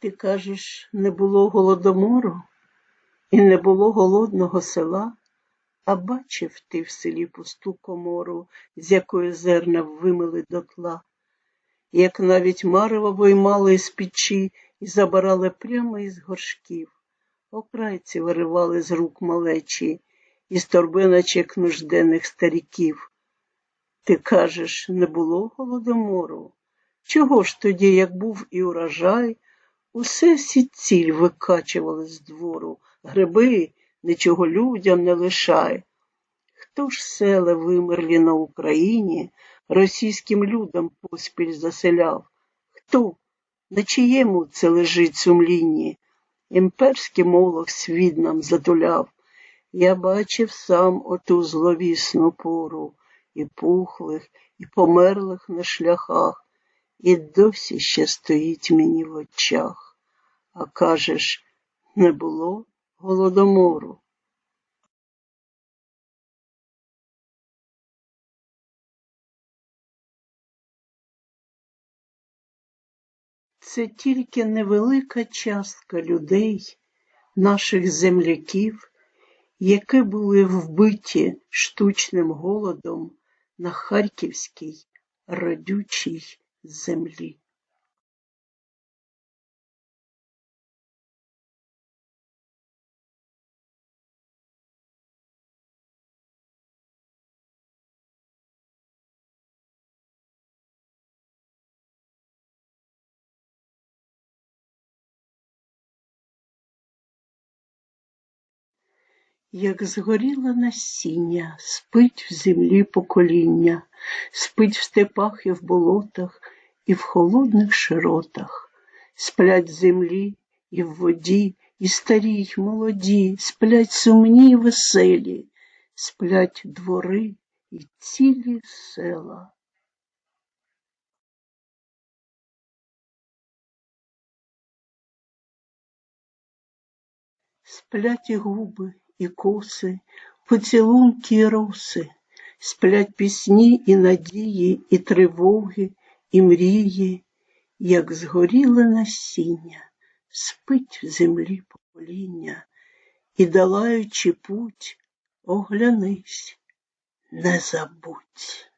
Ти кажеш, не було голодомору і не було голодного села, а бачив ти в селі пусту комору, з якої зерна вимили дотла, як навіть марево виймали з печі і забирали прямо із горшків, окрайці виривали з рук малечі, із торбиночок нужденних старіків. Ти кажеш, не було голодомору? Чого ж тоді, як був і урожай, усе сіціль викачували з двору, гриби нічого людям не лишай. Хто ж села вимерлі на Україні російським людям поспіль заселяв? Хто? На чиєму це лежить сумлінні? Імперський молох світ нам затуляв. Я бачив сам оту зловісну пору і пухлих, і померлих на шляхах, і досі ще стоїть мені в очах. А кажеш, не було голодомору. Це тільки невелика частка людей, наших земляків, які були вбиті штучним голодом на харківській родючій землі. Як згоріло насіння, спить в землі покоління, спить в степах і в болотах, і в холодних широтах, сплять в землі і в воді, і старі, й молоді, сплять сумні й веселі, сплять двори і цілі села. Сплять і губи, і коси, поцілунки і роси, сплять пісні і надії, і тривоги, і мрії, як згоріле насіння, спить в землі покоління, і, долаючи путь, оглянись, не забудь.